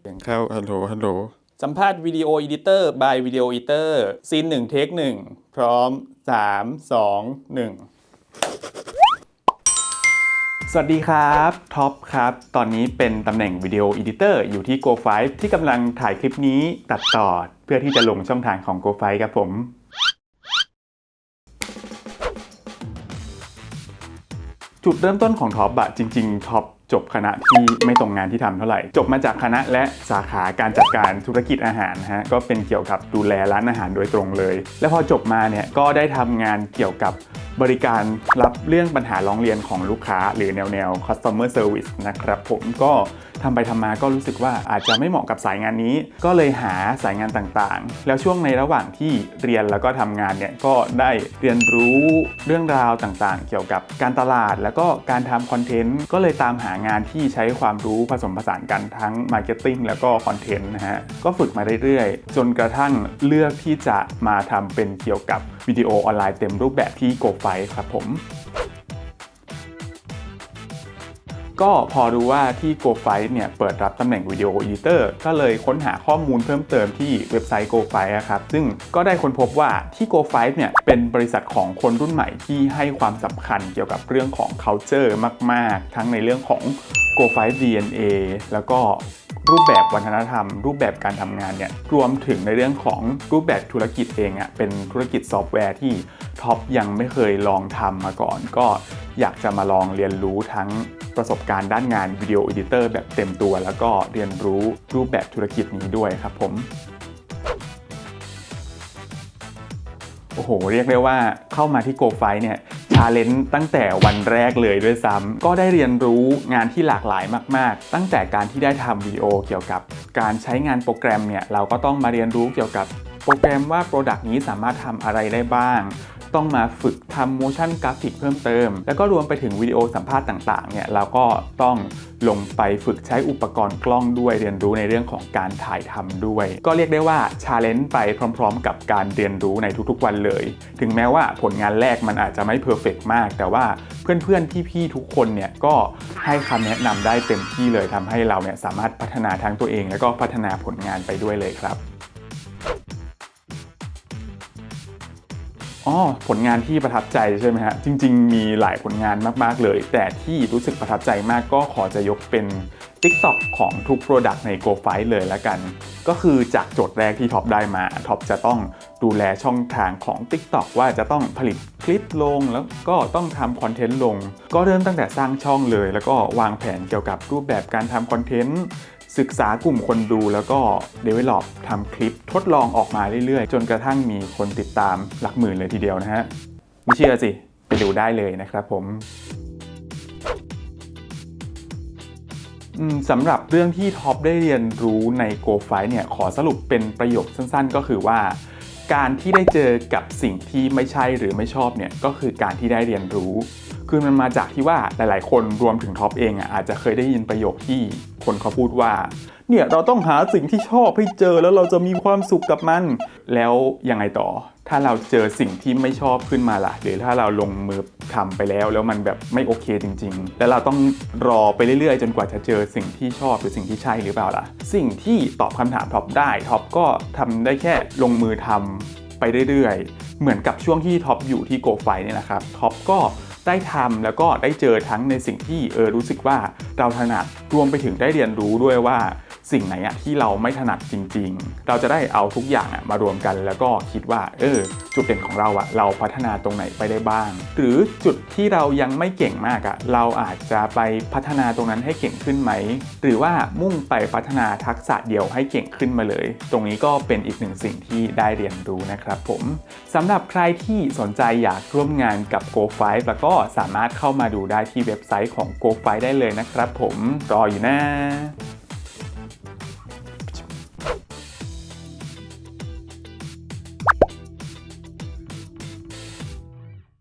เสียงเข้าฮัลโหลฮัลโหลสัมภาษณ์วิดีโออีดิเตอร์ by วิดีโออีเตอร์ซีนหนึ่งเทคหนึ่งพร้อม 3 2 1สวัสดีครับท็อปครับ ตอนนี้เป็นตำแหน่งวิดีโออีดิเตอร์อยู่ที่ Go5 ที่กำลังถ่ายคลิปนี้ตัดต่อ เพื่อที่จะลงช่องทางของ Go5 ครับผม จุดเริ่มต้นของท็อปอะจริง ๆท็อป จบคณะที่ไม่ตรงงานที่ทำเท่าไหร่ จบมาจากคณะและสาขาการจัดการธุรกิจอาหารฮะก็เป็นเกี่ยวกับดูแลร้านอาหารโดยตรงเลย แล้วพอจบมาเนี่ยก็ได้ทำงานเกี่ยวกับ บริการรับเรื่องปัญหาร้องเรียนของลูกค้า หรือแนวแนว customer service นะครับผมก็ทำไปทำมาก็รู้สึกว่าอาจจะไม่เหมาะกับสายงานนี้ ก็เลยหาสายงานต่างๆ แล้วช่วงในระหว่างที่เรียนแล้วก็ทำงานเนี่ยก็ได้เรียนรู้เรื่องราวต่างๆ เกี่ยวกับการตลาด แล้วก็การทำคอนเทนต์ก็เลยตามหางานที่ใช้ความรู้ผสมผสานกันทั้งมาร์เก็ตติ้งแล้วก็คอนเทนต์นะฮะก็ฝึกมาเรื่อยๆ จนกระทั่งเลือกที่จะมาทำเป็นเกี่ยวกับ วิดีโอออนไลน์เต็มรูปแบบที่ g o f i ครับผม ก็พอรู้ว่าที่ Go f i เนี่ยเปิดรับตำแหน่งวิดีโออดิเตอร์ก็เลยค้นหาข้อมูลเพิ่มเติมที่เว็บไซต์ Go f i ครับ ซึ่งก็ได้ค้นพบว่าที่ Go f i เนี่ยเป็นบริษัทของคนรุ่นใหม่ที่ให้ความสำคัญเกี่ยวกับเรื่องของ culture มาก ๆ ทั้งในเรื่องของ โกไฟล์ DNA แล้วก็รูปแบบวัฒนธรรม รูปแบบการทำงานเนี่ยรวมถึงในเรื่องของรูปแบบธุรกิจเองอะ่ะเป็นธุรกิจซอฟต์แวร์ที่ท็อปยังไม่เคยลองทำมาก่อน ก็อยากจะมาลองเรียนรู้ทั้งประสบการณ์ด้านงานวิดีโอเอดิเตอร์แบบเต็มตัว แล้วก็เรียนรู้รูปแบบธุรกิจนี้ด้วยครับผม โอ้โห เรียกได้ว่าเข้ามาที่โกไฟเนี่ยชาเลนจ์ตั้งแต่วันแรกเลยด้วยซ้ำก็ได้เรียนรู้งานที่หลากหลายมาก ๆ ตั้งแต่การที่ได้ทำวิดีโอเกี่ยวกับ การใช้งานโปรแกรมเนี่ยเราก็ต้องมาเรียนรู้เกี่ยวกับโปรแกรมว่าโปรดักต์นี้สามารถทำอะไรได้บ้าง ต้องมาฝึกทำ motion graphic เพิ่มเติม แล้วก็รวมไปถึงวิดีโอสัมภาษณ์ต่างๆเนี่ยเราก็ต้องลงไปฝึกใช้อุปกรณ์กล้องด้วยเรียนรู้ในเรื่องของการถ่ายทำด้วย ก็เรียกได้ว่าชาเลนจ์ไปพร้อม ๆ กับการเรียนรู้ในทุกๆวันเลย ถึงแม้ว่าผลงานแรกมันอาจจะไม่เพอร์เฟกมาก แต่ว่าเพื่อนๆพี่ๆทุกคนเนี่ยก็ให้คำแนะนำได้เต็มที่เลยทำให้เราเนี่ยสามารถพัฒนาทั้งตัวเอง แล้วก็พัฒนาผลงานไปด้วยเลยครับ อ๋อผลงานที่ประทับใจใช่ไหมฮะจริง ๆ มีหลายผลงานมาก ๆ เลย แต่ที่รู้สึกประทับใจมากก็ขอจะยกเป็น TikTok ของทุก Product ใน Go f i เลยละกัน ก็คือจากโจทย์แรกที่ท็อปได้มาท็อปจะต้องดูแลช่องทางของ TikTok ว่าจะต้องผลิตคลิปลงแล้วก็ต้องทำคอนเทนต์ลง ก็เริ่มตั้งแต่สร้างช่องเลย แล้วก็วางแผนเกี่ยวกับรูปแบบการทำคอนเทนต์ ศึกษากลุ่มคนดูแล้วก็ develop ทำคลิปทดลองออกมาเรื่อยๆ จนกระทั่งมีคนติดตามหลักหมื่นเลยทีเดียวนะฮะ ไม่เชื่อสิ ไปดูได้เลยนะครับผมสำหรับเรื่องที่ท็อปได้เรียนรู้ใน Go f i เนี่ยขอสรุปเป็นประโยคสั้นๆ ก็คือว่า การที่ได้เจอกับสิ่งที่ไม่ใช่หรือไม่ชอบเนี่ยก็คือการที่ได้เรียนรู้ คือมันมาจากที่ว่าหลาย ๆ คนรวมถึงท็อปเองอะอาจจะเคยได้ยินประโยคที่คนเขาพูดว่า เนี่ยเราต้องหาสิ่งที่ชอบให้เจอแล้วเราจะมีความสุขกับมัน แล้วยังไงต่อ ถ้าเราเจอสิ่งที่ไม่ชอบขึ้นมาล่ะ หรือถ้าเราลงมือทำไปแล้ว แล้วมันแบบไม่โอเคจริง ๆ แล้วเราต้องรอไปเรื่อย ๆ จนกว่าจะเจอสิ่งที่ชอบหรือสิ่งที่ใช่หรือเปล่าล่ะ สิ่งที่ตอบคำถามท็อปได้ท็อปก็ทำได้แค่ลงมือทำไปเรื่อยๆ เหมือนกับช่วงที่ท็อปอยู่ที่โกไฟเนี่ยนะครับท็อปก็ ได้ทำแล้วก็ได้เจอทั้งในสิ่งที่เออรู้สึกว่าเราถนัดรวมไปถึงได้เรียนรู้ด้วยว่า สิ่งไหนอะที่เราไม่ถนัดจริง ๆ เราจะได้เอาทุกอย่างอะมารวมกัน แล้วก็คิดว่าเออจุดเด่นของเราอะเราพัฒนาตรงไหนไปได้บ้าง หรือจุดที่เรายังไม่เก่งมากอะเราอาจจะไปพัฒนาตรงนั้นให้เก่งขึ้นไหม หรือว่ามุ่งไปพัฒนาทักษะเดียวให้เก่งขึ้นมาเลย ตรงนี้ก็เป็นอีกหนึ่งสิ่งที่ได้เรียนรู้นะครับผมสำหรับใครที่สนใจอยากร่วมงานกับ Go5 แล้วก็สามารถเข้ามาดูได้ที่เว็บไซต์ของ Go5 ได้เลยนะครับผมรออยู่นะ